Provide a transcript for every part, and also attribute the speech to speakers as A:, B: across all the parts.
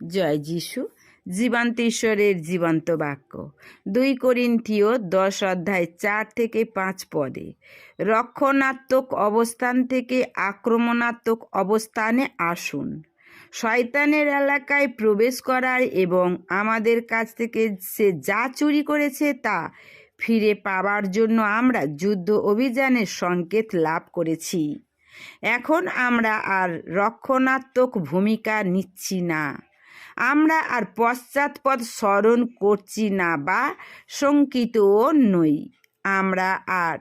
A: জয় যিশু। জীবন্ত ঈশ্বরের জীবন্ত বাক্য। দুই করিন্থীয় দশ অধ্যায় চার থেকে পাঁচ পদে, রক্ষণাত্মক অবস্থান থেকে আক্রমণাত্মক অবস্থানে আসুন। শয়তানের এলাকায় প্রবেশ করার এবং আমাদের কাছ থেকে সে যা চুরি করেছে তা ফিরে পাওয়ার জন্য আমরা যুদ্ধ অভিযানের সংকেত লাভ করেছি। এখন আমরা আর রক্ষণাত্মক ভূমিকা নিচ্ছি না। আমরা আর পশ্চাৎপদ স্মরণ করছি না বা শঙ্কিতও নই। আমরা আর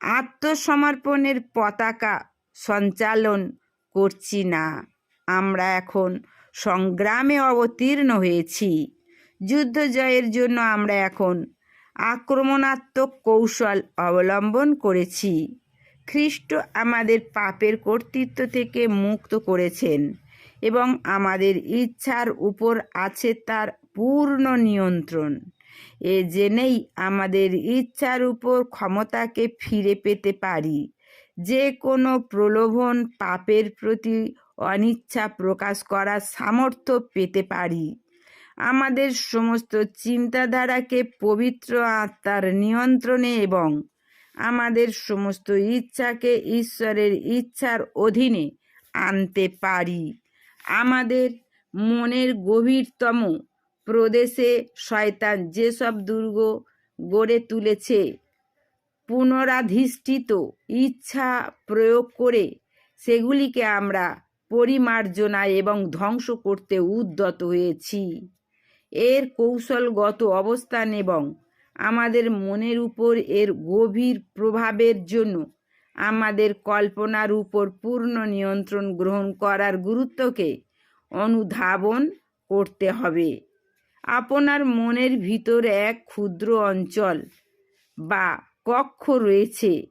A: আত্মসমর্পণের পতাকা সঞ্চালন করছি না। আমরা এখন সংগ্রামে অবতীর্ণ হয়েছি। যুদ্ধ জয়ের জন্য আমরা এখন আক্রমণাত্মক কৌশল অবলম্বন করেছি। খ্রিস্ট আমাদের পাপের কর্তৃত্ব থেকে মুক্ত করেছেন। এবং আমাদের ইচ্ছার উপর আছে তার পূর্ণ নিয়ন্ত্রণ। এ জেনেই আমাদের ইচ্ছার উপর ক্ষমতাকে ফিরে পেতে পারি। যে কোনো প্রলোভন পাপের প্রতি অনিচ্ছা প্রকাশ করার সামর্থ্য পেতে পারি। আমাদের সমস্ত চিন্তাধারাকে পবিত্র আত্মার নিয়ন্ত্রণে এবং আমাদের সমস্ত ইচ্ছাকে ঈশ্বরের ইচ্ছার অধীনে আনতে পারি। আমাদের মনের গভীরতম প্রদেশে শয়তান যেসব দুর্গ গড়ে তুলেছে, পুনরাধিষ্ঠিত ইচ্ছা প্রয়োগ করে সেগুলিকে আমরা পরিমার্জনা এবং ধ্বংস করতে উদ্যত হয়েছি। এর কৌশলগত অবস্থান এবং আমাদের মনের উপর এর গভীর প্রভাবের জন্য আমাদের কল্পনার উপর পূর্ণ নিয়ন্ত্রণ গ্রহণ করার গুরুত্বকে অনুধাবন করতে হবে। আপনার মনের ভিতর এক ক্ষুদ্র অঞ্চল বা কক্ষ রয়েছে।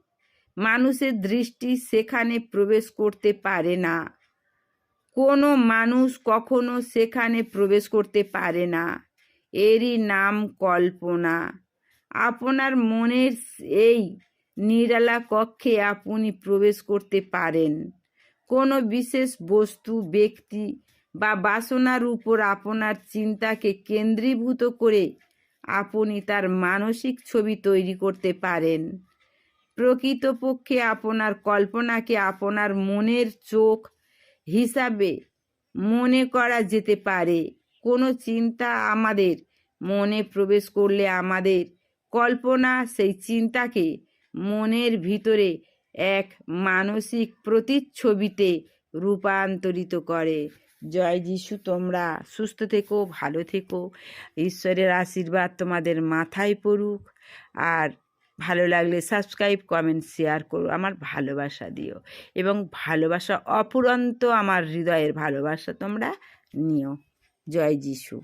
A: মানুষের দৃষ্টি সেখানে প্রবেশ করতে পারে না। কোনো মানুষ কখনো সেখানে প্রবেশ করতে পারে না। এরই নাম কল্পনা। আপনার মনের এই নিরালা কক্ষে আপনি প্রবেশ করতে পারেন। কোনো বিশেষ বস্তু, ব্যক্তি বা বাসনার উপর আপনার চিন্তাকে কেন্দ্রীভূত করে আপনি তার মানসিক ছবি তৈরি করতে পারেন। প্রকৃতপক্ষে আপনার কল্পনাকে আপনার মনের চোখ হিসাবে মনে করা যেতে পারে। কোনো চিন্তা আমাদের মনে প্রবেশ করলে আমাদের কল্পনা, সেই চিন্তাকে মনের ভিতরে এক মানসিক প্রতিচ্ছবিতে রূপান্তরিত করে। জয় যিশু, তোমরা সুস্থ থেকো, ভালো থেকো। ঈশ্বরের আশীর্বাদ তোমাদের মাথায় পড়ুক। আর ভালো লাগলে সাবস্ক্রাইব, কমেন্ট, শেয়ার করো, আমার ভালোবাসা দিও। এবং ভালোবাসা অপুরন্ত আমার হৃদয়ের ভালোবাসা তোমরা নিও। জয় যিশু।